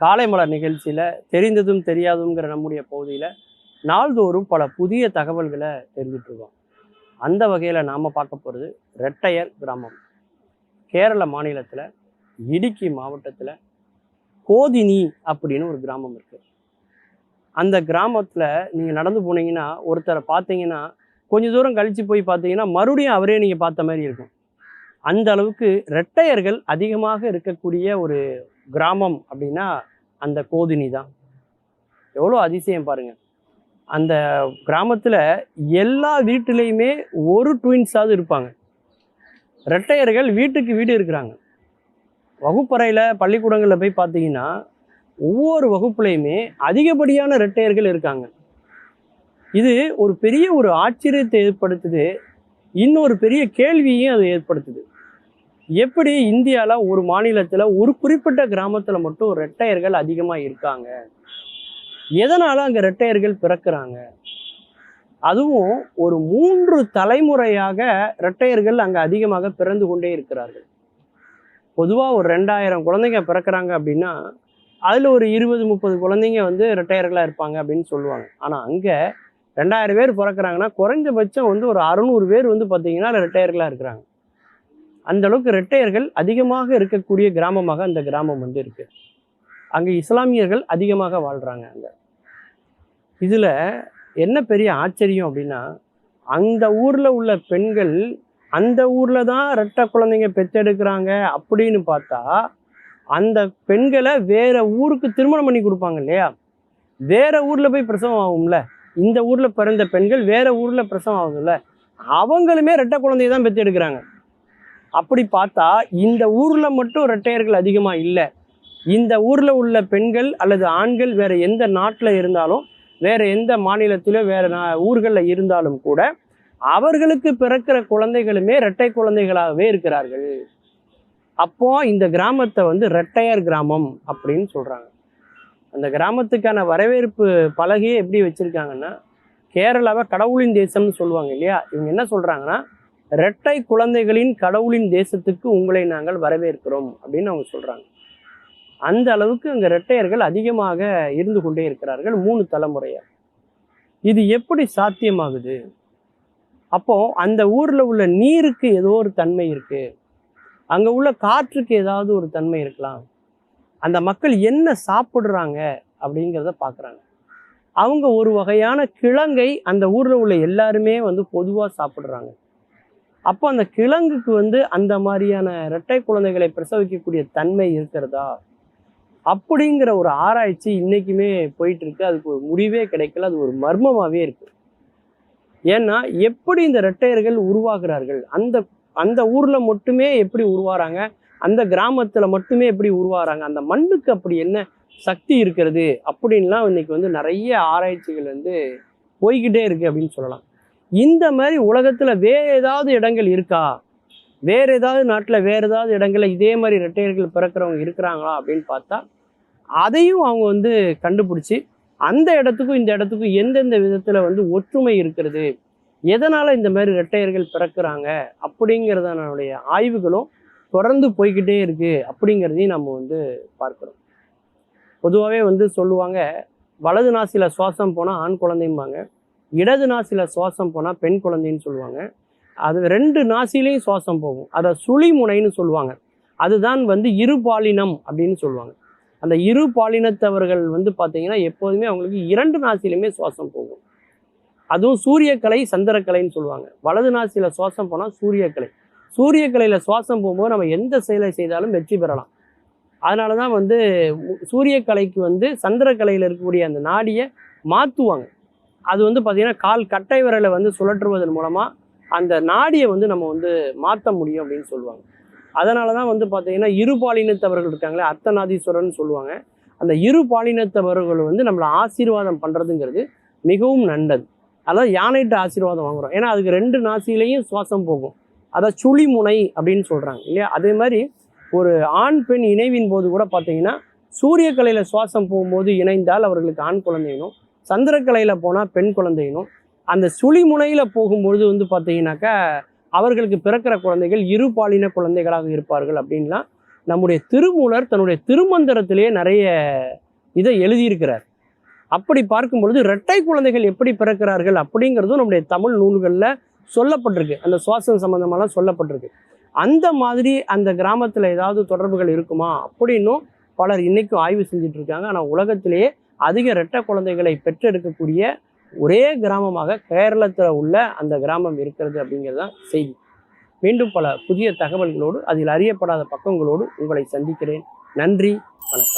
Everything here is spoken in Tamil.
காலை மலர் நிகழ்ச்சியில் தெரிந்ததும் தெரியாதுங்கிற நம்முடைய பகுதியில் நாள்தோறும் பல புதிய தகவல்களை தெரிஞ்சிட்ருக்கோம் அந்த வகையில் நாம் பார்க்க போகிறது ரெட்டையர் கிராமம். கேரள மாநிலத்தில் இடுக்கி மாவட்டத்தில் கோதினி அப்படின்னு ஒரு கிராமம் இருக்குது அந்த கிராமத்தில் நீங்கள் நடந்து போனீங்கன்னா ஒருத்தரை பார்த்தீங்கன்னா கொஞ்ச தூரம் கழித்து போய் பார்த்தீங்கன்னா மறுபடியும் அவரே நீங்கள் பார்த்த மாதிரி இருக்கும். அந்த அளவுக்கு ரெட்டையர்கள் அதிகமாக இருக்கக்கூடிய ஒரு கிராமம் அப்படின்னா அந்த கோதினி தான். எவ்வளோ அதிசயம் பாருங்கள் அந்த கிராமத்தில் எல்லா வீட்டிலையுமே ஒரு ட்வின்ஸாவது இருப்பாங்க. ரெட்டையர்கள் வீட்டுக்கு வீடு இருக்கிறாங்க. வகுப்பறையில் பள்ளிக்கூடங்களில் போய் பார்த்தீங்கன்னா ஒவ்வொரு வகுப்புலையுமே அதிகப்படியான ரெட்டையர்கள் இருக்காங்க. இது ஒரு பெரிய ஒரு ஆச்சரியத்தை ஏற்படுத்துது. இன்னொரு பெரிய கேள்வியையும் அது ஏற்படுத்துது. எப்படி இந்தியாவில் ஒரு மாநிலத்தில் ஒரு குறிப்பிட்ட கிராமத்தில் மட்டும் ரெட்டையர்கள் அதிகமாக இருக்காங்க? எதனால் அங்கே ரெட்டையர்கள் பிறக்கிறாங்க? அதுவும் ஒரு மூன்று தலைமுறையாக ரெட்டையர்கள் அங்கே அதிகமாக பிறந்து கொண்டே இருக்கிறார்கள். பொதுவாக ஒரு ரெண்டாயிரம் குழந்தைங்க பிறக்கிறாங்க அப்படின்னா அதில் ஒரு இருபது முப்பது குழந்தைங்க வந்து ரெட்டையர்களாக இருப்பாங்க அப்படின்னு சொல்லுவாங்க. ஆனால் அங்கே ரெண்டாயிரம் பேர் பிறக்கிறாங்கன்னா குறைஞ்சபட்சம் வந்து ஒரு அறுநூறு பேர் வந்து பார்த்தீங்கன்னா ரெட்டையர்களாக இருக்கிறாங்க. அந்த அளவுக்கு ரெட்டையர்கள் அதிகமாக இருக்கக்கூடிய கிராமமாக அந்த கிராமம் வந்து இருக்கு. அங்கே இஸ்லாமியர்கள் அதிகமாக வாழ்கிறாங்க அங்கே. இதில் என்ன பெரிய ஆச்சரியம் அப்படின்னா அந்த ஊரில் உள்ள பெண்கள் அந்த ஊரில் தான் ரெட்டை குழந்தைங்க பெற்றெடுக்கிறாங்க அப்படின்னு பார்த்தா அந்த பெண்களை வேற ஊருக்கு திருமணம் பண்ணி கொடுப்பாங்க இல்லையா? வேற ஊரில் போய் பிரசவம் ஆகும்ல? இந்த ஊரில் பிறந்த பெண்கள் வேற ஊரில் பிரசவம் ஆகுதுல்ல? அவங்களுமே ரெட்டை குழந்தைய தான் பெற்றெடுக்கிறாங்க. அப்படி பார்த்தா இந்த ஊரில் மட்டும் ரெட்டையர்கள் அதிகமாக இல்லை. இந்த ஊரில் உள்ள பெண்கள் அல்லது ஆண்கள் வேற எந்த நாட்டில் இருந்தாலும் வேறு எந்த மாநிலத்திலோ வேறு நா- ஊர்களில் இருந்தாலும் கூட அவர்களுக்கு பிறக்கிற குழந்தைகளுமே இரட்டை குழந்தைகளாகவே இருக்கிறார்கள். அப்போ இந்த கிராமத்தை வந்து ரெட்டையர் கிராமம் அப்படின்னு சொல்கிறாங்க அந்த கிராமத்துக்கான வரவேற்பு பலகையே எப்படி வச்சுருக்காங்கன்னா கேரளாவை கடவுளின் தேசம்னு சொல்லுவாங்க இல்லையா? இவங்க என்ன சொல்கிறாங்கன்னா இரட்டை குழந்தைகளின் கடவுளின் தேசத்துக்கு உங்களை நாங்கள் வரவேற்கிறோம் அப்படின்னு அவங்க சொல்கிறாங்க அந்த அளவுக்கு அங்கே ரெட்டையர்கள் அதிகமாக இருந்து கொண்டே இருக்கிறார்கள் மூணு தலைமுறையாக இது எப்படி சாத்தியமாகுது? அப்போ அந்த ஊரில் உள்ள நீருக்கு ஏதோ ஒரு தன்மை இருக்கு. அங்கே உள்ள காற்றுக்கு ஏதாவது ஒரு தன்மை இருக்கலாம். அந்த மக்கள் என்ன சாப்பிட்றாங்க அப்படிங்கிறத பார்க்குறாங்க அவங்க ஒரு வகையான கிழங்கை அந்த ஊரில் உள்ள எல்லாருமே வந்து பொதுவாக சாப்பிட்றாங்க. அப்போ அந்த கிழங்குக்கு வந்து அந்த மாதிரியான இரட்டை குழந்தைகளை பிரசவிக்கக்கூடிய தன்மை இருக்கிறதா? அப்படிங்கிற ஒரு ஆராய்ச்சி இன்னைக்குமே போயிட்டு இருக்கு அதுக்கு ஒரு முடிவே கிடைக்கல. அது ஒரு மர்மமாகவே இருக்கு. ஏன்னா எப்படி இந்த ரெட்டையர்கள் உருவாகிறார்கள்? அந்த அந்த ஊர்ல மட்டுமே எப்படி உருவாறாங்க? அந்த கிராமத்துல மட்டுமே எப்படி உருவாறாங்க? அந்த மண்ணுக்கு அப்படி என்ன சக்தி இருக்கிறது? அப்படின்லாம் இன்னைக்கு வந்து நிறைய ஆராய்ச்சிகள் வந்து போய்கிட்டே இருக்கு அப்படின்னு சொல்லலாம். இந்த மாதிரி உலகத்தில் வேறு ஏதாவது இடங்கள் இருக்கா? வேறு ஏதாவது நாட்டில் வேறு ஏதாவது இடங்களில் இதே மாதிரி ரெட்டையர்கள் பிறக்கிறவங்க இருக்கிறாங்களா அப்படின்னு பார்த்தா அதையும் அவங்க வந்து கண்டுபிடிச்சி அந்த இடத்துக்கும் இந்த இடத்துக்கும் எந்தெந்த விதத்தில் வந்து ஒற்றுமை இருக்கிறது? எதனால் இந்த மாதிரி ரெட்டையர்கள் பிறக்கிறாங்க? அப்படிங்கிறதனுடைய ஆய்வுகளும் தொடர்ந்து போய்கிட்டே இருக்குது அப்படிங்கிறதையும் நம்ம வந்து பார்க்குறோம். பொதுவாகவே வந்து சொல்லுவாங்க வலது நாசியில் சுவாசம் போனால் ஆண் குழந்தைம்பாங்க. இடது நாசியில் சுவாசம் போனால் பெண் குழந்தைன்னு சொல்லுவாங்க. அது ரெண்டு நாசிலையும் சுவாசம் போகும். அதை சுழிமுனைன்னு சொல்லுவாங்க. அதுதான் வந்து இருபாலினம் அப்படின்னு சொல்லுவாங்க. அந்த இரு பாலினத்தவர்கள் வந்து பார்த்தீங்கன்னா எப்போதுமே அவங்களுக்கு இரண்டு நாசிலையுமே சுவாசம் போகும். அதுவும் சூரியக்கலை சந்திரக்கலைன்னு சொல்லுவாங்க. வலது நாசியில் சுவாசம் போனால் சூரியக்கலை. சூரியக்கலையில் சுவாசம் போகும்போது நம்ம எந்த செயலை செய்தாலும் வெற்றி பெறலாம். அதனால தான் வந்து சூரியக்கலைக்கு வந்து சந்திரக்கலையில் இருக்கக்கூடிய அந்த நாடியை மாற்றுவாங்க அது வந்து பார்த்திங்கன்னா கால் கட்டை விரலை வந்து சுழற்றுவதன் மூலமாக அந்த நாடியை வந்து நம்ம வந்து மாற்ற முடியும் அப்படின்னு சொல்லுவாங்க. அதனால தான் வந்து பார்த்திங்கன்னா இரு பாலினத்தவர்கள் இருக்காங்களே அர்த்தநாதீஸ்வரர்னு சொல்லுவாங்க. அந்த இரு பாலினத்தவர்கள் வந்து நம்மளை ஆசீர்வாதம் பண்ணுறதுங்கிறது மிகவும் நல்லது. அதாவது யானைகிட்ட ஆசீர்வாதம் வாங்குறோம். ஏன்னா அதுக்கு ரெண்டு நாசிலையும் சுவாசம் போகும். அதான் சுழி முனை அப்படின்னு சொல்கிறாங்க இல்லையா? அதே மாதிரி ஒரு ஆண் பெண் இணைவின் போது கூட பார்த்தீங்கன்னா சூரியக்கலையில் சுவாசம் போகும்போது இணைந்தால் அவர்களுக்கு ஆண் குழந்தையினும் சந்திரக்கலையில் போனால் பெண் குழந்தையினும் அந்த சுழி முனையில் போகும்பொழுது வந்து பார்த்தீங்கன்னாக்கா அவர்களுக்கு பிறக்கிற குழந்தைகள் இரு பாலின குழந்தைகளாக இருப்பார்கள் அப்படின்லாம் நம்முடைய திருமூலர் தன்னுடைய திருமந்திரத்திலேயே நிறைய இதை எழுதியிருக்கிறார். அப்படி பார்க்கும் பொழுது இரட்டை குழந்தைகள் எப்படி பிறக்கிறார்கள் அப்படிங்கிறதும் நம்முடைய தமிழ் நூல்களில் சொல்லப்பட்டிருக்கு. அந்த சுவாசம் சம்மந்தமெல்லாம் சொல்லப்பட்டிருக்கு. அந்த மாதிரி அந்த கிராமத்தில் ஏதாவது தொடர்புகள் இருக்குமா அப்படின்னும் பலர் இன்றைக்கும் ஆய்வு செஞ்சுட்டு இருக்காங்க. ஆனால் உலகத்திலேயே அதிக இரட்டை குழந்தைகளை பெற்றெடுக்கக்கூடிய ஒரே கிராமமாக கேரளத்தில் உள்ள அந்த கிராமம் இருக்கிறது அப்படிங்கிறது தான் செய்தி. மீண்டும் பல புதிய தகவல்களோடு அதில் அறியப்படாத பக்கங்களோடு உங்களை சந்திக்கிறேன். நன்றி வணக்கம்.